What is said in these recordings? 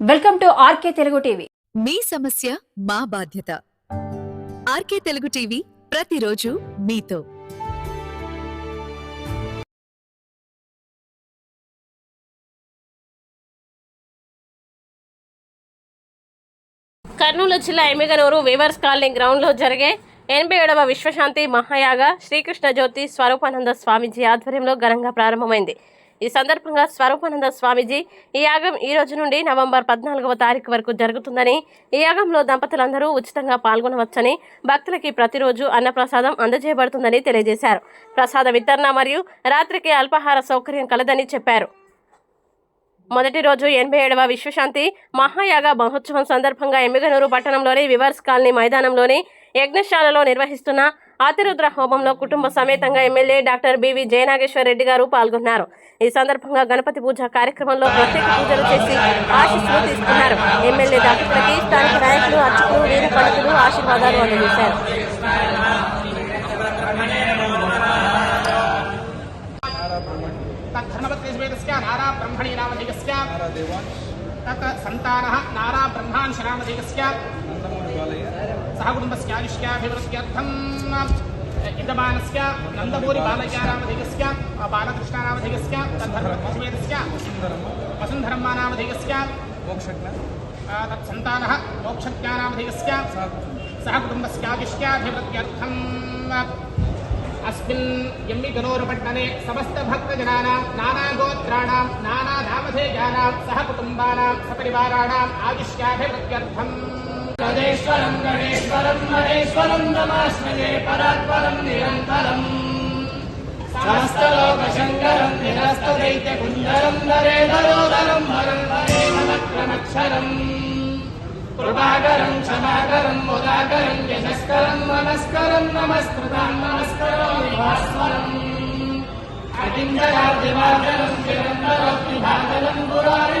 Welcome to RK Telugu TV. మీ సమస్య మా బాధ్యత. ఆర్కే తెలుగు టీవీ ప్రతిరోజు మీతో. కర్నూలు జిల్లా ఎమ్మిగనూరు వీవర్స్ కాలనీ గ్రౌండ్లో జరిగే ఎనభై ఏడవ విశ్వశాంతి మహాయాగ శ్రీకృష్ణ జ్యోతి స్వరూపానంద స్వామీజీ ఆధ్వర్యంలో ఘనంగా ప్రారంభమైంది. ఈ సందర్భంగా స్వరూపానంద స్వామీజీ ఈ యాగం ఈ రోజు నుండి నవంబర్ పద్నాలుగవ తారీఖు వరకు జరుగుతుందని ఈ యాగంలో దంపతులందరూ ఉచితంగా పాల్గొనవచ్చని భక్తులకి ప్రతిరోజు అన్నప్రసాదం అందజేయబడుతుందని తెలియజేశారు. ప్రసాద వితరణ మరియు రాత్రికి అల్పాహార సౌకర్యం కలదని చెప్పారు. మొదటి రోజు ఎనభై ఏడవ విశ్వశాంతి మహాయాగ మహోత్సవం సందర్భంగా ఎమ్మిగనూరు పట్టణంలోని వివర్స్ కాలనీ మైదానంలోని యజ్ఞశాలలో నిర్వహిస్తున్న ఆతిరుద్ర హోమంలో కుటుంబ సమేతంగా ఎమ్మెల్యే డాక్టర్ బివి జయనాగేశ్వరరెడ్డి గారు పాల్గొన్నారు. ఈ సందర్భంగా గణపతి పూజ కార్యక్రమంలో ప్రత్యేక పూజలు చేసి ఆశీస్సులు తీసుకున్నారు. ఎమ్మెల్యే డాక్టర్లకి స్థానిక నాయకులు అర్చకులు వీర పండితులు ఆశీర్వాదాలు అందజేశారు. సంతాన నారా బ్రహ్మాన్ శనామధిక सः कुटुम्बस्याविष्याभिवृत्त्यर्थं इन्दमानस्य नन्दपुरी बालक्यानामधिकस्य बालकृष्णानामधिकस्य तद्धर्मवेदस्य वसुन्धर्मानामधिकस्य तत्सन्तानः मोक्षज्ञानामधिकस्य सः कुटुम्बस्याविष्याभिवृत्त्यर्थम् अस्मिन् यम्बिगनूरुपट्टने समस्तभक्तजनानां नानागोत्राणां नानाधामधेयानां सह कुटुम्बानां सपरिवाराणाम् आविष्याभिवृत्त्यर्थम् తదేశ్వరం గణేశ్వరం మహేశ్వరం నమాస్మదే పరాత్పరం నిరంతరం. సమస్తలోక శంకరం నిరస్తదైత్య కుందరం నరేందరోదరం వరం వరే మనక్రమక్షరం. కృపాకరం క్షమాకరం ముదాకరం యశస్కరం మనస్కరం నమస్కృతాం నమస్కరోమి భాస్వరం. అకింజరాబ్దివాదనం చిరంతరోక్తి భాగనం గురారి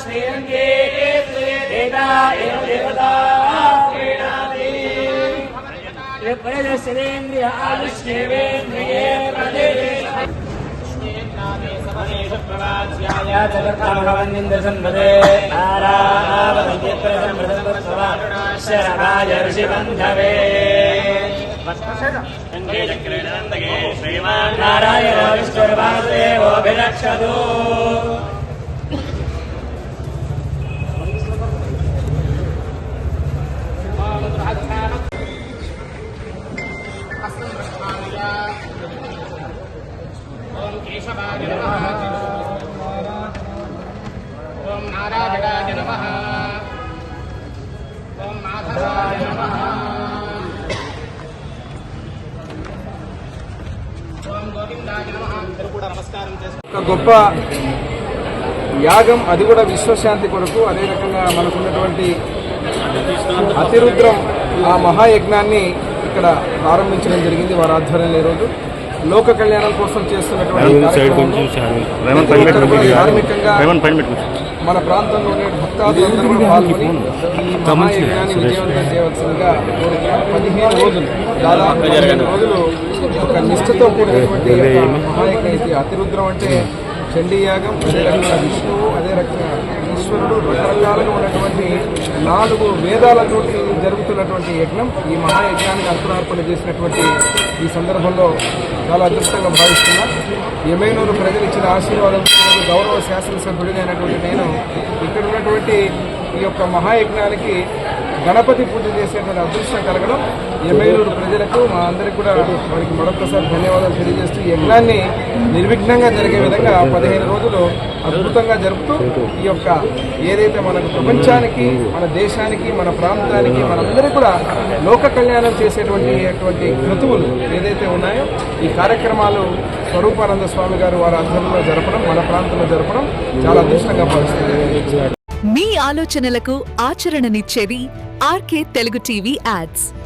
श्रीरङ्गे देवता एव देवता क्रीडाति प्रजश्रेन्द्रिय आयुष्येवेन्द्रिये प्रदेशे जगत्ताभवन्निन्दसम्पदे नारावतन्यत्रसम्पदत्वशरणाय ऋषिबन्धवे श्रीमान् नारायण विष्णुर्वासुदेवोऽभिरक्षतु ఓం కేశవాయ నమః ఓం నారాయణాయ నమః ఓం నమస్కారం ఒక గొప్ప యాగం అది కూడా విశ్వశాంతి కొరకు. అదే రకంగా మనకున్నటువంటి అతిరుద్రం ఆ మహాయజ్ఞాన్ని ఇక్కడ ప్రారంభించడం జరిగింది వారి ఆధ్వర్యంలో ఈరోజు. లోక కళ్యాణం కోసం చేస్తున్నటువంటి మన ప్రాంతంలో ఉండే భక్తాదులందరూ కూడా పాల్గొని ఈ మహాయజ్ఞాన్ని విజయవంతం చేయవలసిందిగా కోరుతున్నాను పదిహేను రోజులు దాదాపు పదిహేను రోజులు ఒక నిష్ఠతో కూడినటువంటి మహాయజ్ఞ ఇది అతిరుద్రం అంటే చండీ యాగం అదే రకంగా విష్ణువు అదే రకంగా ఈశ్వరుడు రకరకాలుగా ఉన్నటువంటి నాలుగు వేదాలతోటి జరుగుతున్నటువంటి యజ్ఞం. ఈ మహాయజ్ఞానికి అంకురార్పణ చేసినటువంటి ఈ సందర్భంలో చాలా అదృష్టంగా భావిస్తున్నా. ఎమైనూరు ప్రజలు ఇచ్చిన ఆశీర్వాదంతో గౌరవ శాసనసభ్యుడినైనటువంటి నేను ఇక్కడ ఉన్నటువంటి ఈ యొక్క మహాయజ్ఞానికి గణపతి పూజ చేసేటువంటి అదృష్టం కలగడం ఎమ్మెల్యేలు ప్రజలకు మా అందరికి కూడా వారికి మరొకసారి ధన్యవాదాలు తెలియజేస్తూ యజ్ఞాన్ని నిర్విఘ్నంగా జరిగే విధంగా పదిహేను రోజులు అద్భుతంగా జరుపుతూ ఈ యొక్క ఏదైతే మనకు ప్రపంచానికి మన దేశానికి మన ప్రాంతానికి మనందరికీ కూడా లోక కళ్యాణం చేసేటువంటి అటువంటి క్రతువులు ఏదైతే ఉన్నాయో ఈ కార్యక్రమాలు స్వరూపానంద స్వామి గారు వారి ఆధ్వర్యంలో జరపడం మన ప్రాంతంలో జరపడం చాలా అదృష్టంగా భావిస్తుంది మీ ఆలోచనలకు ఆచరణనిచ్చేది ఆర్కే తెలుగు టీవీ యాడ్స్.